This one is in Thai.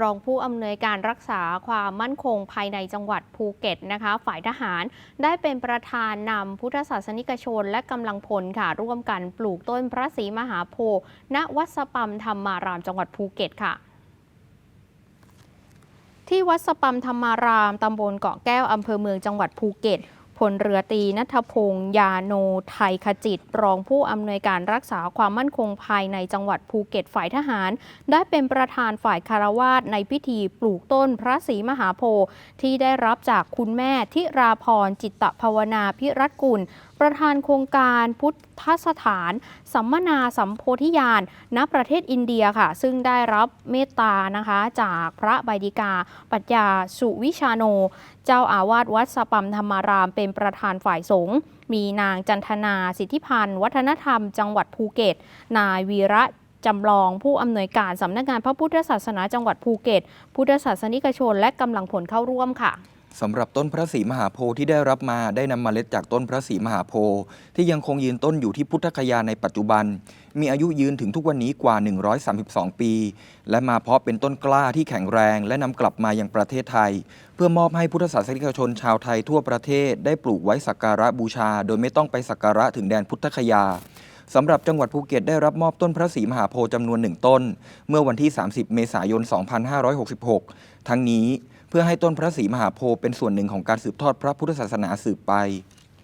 รองผู้อำนวยการรักษาความมั่นคงภายในจังหวัดภูเก็ตนะคะ ฝ่ายทหารได้เป็นประธานนำพุทธศาสนิกชนและกำลังพลค่ะ ร่วมกันปลูกต้นพระศรีมหาโพธิ์ณวัดสปัมธรรมารามจังหวัดภูเก็ตค่ะที่วัดสปัมธรรมาราม ตำบลเกาะแก้ว อำเภอเมืองจังหวัดภูเก็ต ลเรือตีนัทพงษ์ยาโนไทยขจิต รองผู้อำนวยการรักษาความมั่นคงภายในจังหวัดภูเก็ตฝ่ายทหาร ได้เป็นประธานฝ่ายคารวาสในพิธีปลูกต้นพระศรีมหาโพธิ์ที่ได้รับจากคุณแม่ทิราพรจิตตภาวนาพิรัตกุล ประธานโครงการพุทธสถาน สัมมนาสัมโพธิญาณณประเทศอินเดียค่ะ ซึ่งได้รับเมตตานะคะจากพระบดิกา ปัญญาสุวิชาโน เจ้าอาวาสวัดสปัมธรรมารามเป็นประธานฝ่ายสงฆ์มีนางจันทนาสิทธิพันธ์ วัฒนธรรม จังหวัดภูเก็ต นายวีระจำลองผู้อำนวยการสำนักงานพระพุทธศาสนาจังหวัดภูเก็ต พุทธศาสนิกชนและกำลังผลเข้าร่วมค่ะ สำหรับต้นพระศรีมหาโพธิ์ที่ได้รับมาได้นำเมล็ดจากต้นพระศรีมหาโพธิ์ที่ยังคงยืนต้นอยู่ที่พุทธคยาในปัจจุบัน มีอายุยืนถึงทุกวันนี้กว่า 132 ปี และมาเพาะเป็นต้นกล้าที่แข็งแรงและนำกลับมายังประเทศไทย เพื่อมอบให้พุทธศาสนิกชนชาวไทยทั่วประเทศได้ปลูกไว้สักการะบูชา โดยไม่ต้องไปสักการะถึงแดนพุทธคยาสำหรับจังหวัดภูเก็ตได้รับมอบต้นพระศรีมหาโพธิ์จำนวนหนึ่งต้น เมื่อวันที่ 30 เมษายน 2566 ทั้งนี้ เพื่อให้ต้นพระศรีมหาโพธิ์เป็นส่วนหนึ่งของการสืบทอดพระพุทธศาสนาสืบไป